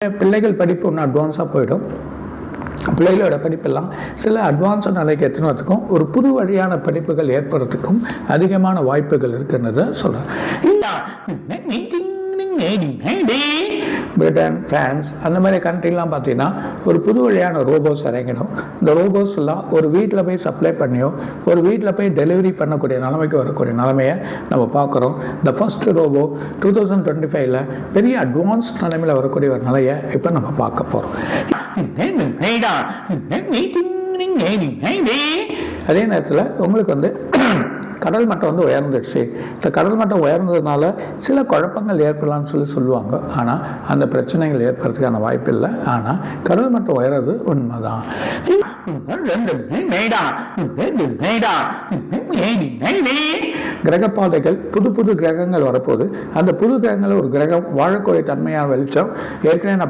பிள்ளைகள் படிப்பு ஒன்று அட்வான்ஸாக போயிடும். பிள்ளைகளோட படிப்பெல்லாம் சில அட்வான்ஸ் நிலைக்கு எத்தனத்துக்கும் ஒரு புது வழியான படிப்புகள் ஏற்படுறதுக்கும் அதிகமான வாய்ப்புகள் இருக்குன்னு சொல்கிறேன் பிரிட்டன் ஃப்ரான்ஸ் அந்த மாதிரி கண்ட்ரிலாம் பார்த்தீங்கன்னா ஒரு புது வழியான ரோபோஸ் இறங்கிடும். இந்த ரோபோஸ் எல்லாம் ஒரு வீட்டில் போய் சப்ளை பண்ணியோ ஒரு வீட்டில் போய் டெலிவரி பண்ணக்கூடிய நிலைமைக்கு வரக்கூடிய நிலைமையை நம்ம பார்க்குறோம். இந்த first robo two thousand twenty ஃபைவ்ல பெரிய அட்வான்ஸ் நிலைமையில் வரக்கூடிய ஒரு நிலையை இப்போ நம்ம பார்க்க போகிறோம் அதே நேரத்தில் உங்களுக்கு வந்து கடல் மட்டம் வந்து உயர்ந்துடுச்சு. இந்த கடல் மட்டம் உயர்ந்ததுனால சில குழப்பங்கள் ஏற்படலாம்னு சொல்லி சொல்லுவாங்க. ஆனால் அந்த பிரச்சனைகள் ஏற்படுறதுக்கான வாய்ப்பு இல்லை. ஆனால் கடல் மட்டம் உயர்றது உண்மைதான். கிரகப்பாதைகள் புது புது கிரகங்கள் வரப்போகுது. அந்த புது கிரகங்களில் ஒரு கிரகம் வாழக்கூடிய தன்மையான வெளிச்சம் ஏற்கனவே நான்